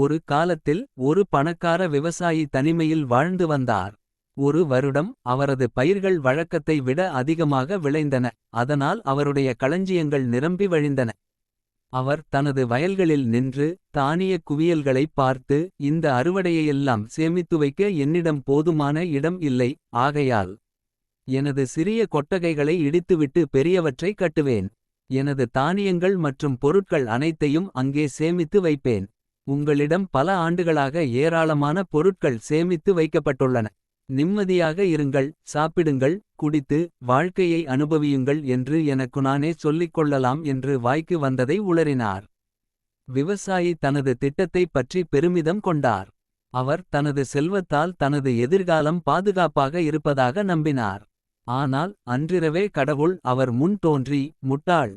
ஒரு காலத்தில் ஒரு பணக்கார விவசாயி தனிமையில் வாழ்ந்து வந்தார். ஒரு வருடம் அவரது பயிர்கள் வழக்கத்தை விட அதிகமாக விளைந்தன. அதனால் அவருடைய களஞ்சியங்கள் நிரம்பி வழிந்தன. அவர் தனது வயல்களில் நின்று தானியக் குவியல்களைப் பார்த்து. இந்த அறுவடையையெல்லாம் சேமித்து வைக்க என்னிடம் போதுமான இடம் இல்லை. ஆகையால் எனது சிறிய கொட்டகைகளை இடித்துவிட்டு பெரியவற்றை கட்டுவேன். எனது தானியங்கள் மற்றும் பொருட்கள் அனைத்தையும் அங்கே சேமித்து வைப்பேன். உங்களிடம் பல ஆண்டுகளாக ஏராளமான பொருட்கள் சேமித்து வைக்கப்பட்டுள்ளன. நிம்மதியாக இருங்கள் சாப்பிடுங்கள் குடித்து வாழ்க்கையை அனுபவியுங்கள் என்று எனக்கு நானே சொல்லிக் கொள்ளலாம் என்று வாய்க்கு வந்ததை உளறினார். விவசாயி தனது திட்டத்தைப் பற்றி பெருமிதம் கொண்டார். அவர் தனது செல்வத்தால் தனது எதிர்காலம் பாதுகாப்பாக இருப்பதாக நம்பினார். ஆனால் அன்றிரவே கடவுள் அவர் முன் தோன்றி முட்டாள்.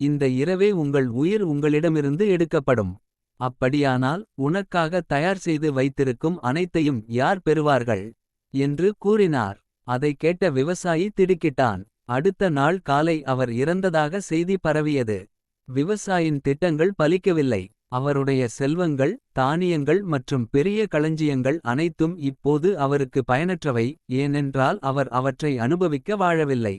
இந்த இரவே உங்கள் உயிர் உங்களிடமிருந்து எடுக்கப்படும். அப்படியானால் உனக்காக தயார் செய்து வைத்திருக்கும் அனைத்தையும் யார் பெறுவார்கள். என்று கூறினார் அதைக் கேட்ட விவசாயி திடுக்கிட்டான். அடுத்த நாள் காலை அவர் இறந்ததாக செய்தி பரவியது. விவசாயின் திட்டங்கள் பலிக்கவில்லை. அவருடைய செல்வங்கள் தானியங்கள் மற்றும் பெரிய களஞ்சியங்கள் அனைத்தும் இப்போது அவருக்கு பயனற்றவை. ஏனென்றால் அவர் அவற்றை அனுபவிக்க வாழவில்லை.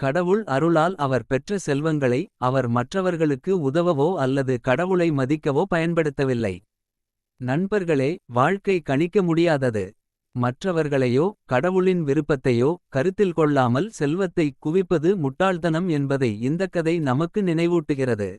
கடவுள் அருளால் அவர் பெற்ற செல்வங்களை அவர் மற்றவர்களுக்கு உதவவோ அல்லது கடவுளை மதிக்கவோ பயன்படுத்தவில்லை. நண்பர்களே வாழ்க்கை கணிக்க முடியாதது. மற்றவர்களையோ கடவுளின் விருப்பத்தையோ கருத்தில் கொள்ளாமல் செல்வத்தை குவிப்பது முட்டாள்தனம் என்பதை இந்தக்கதை நமக்கு நினைவூட்டுகிறது.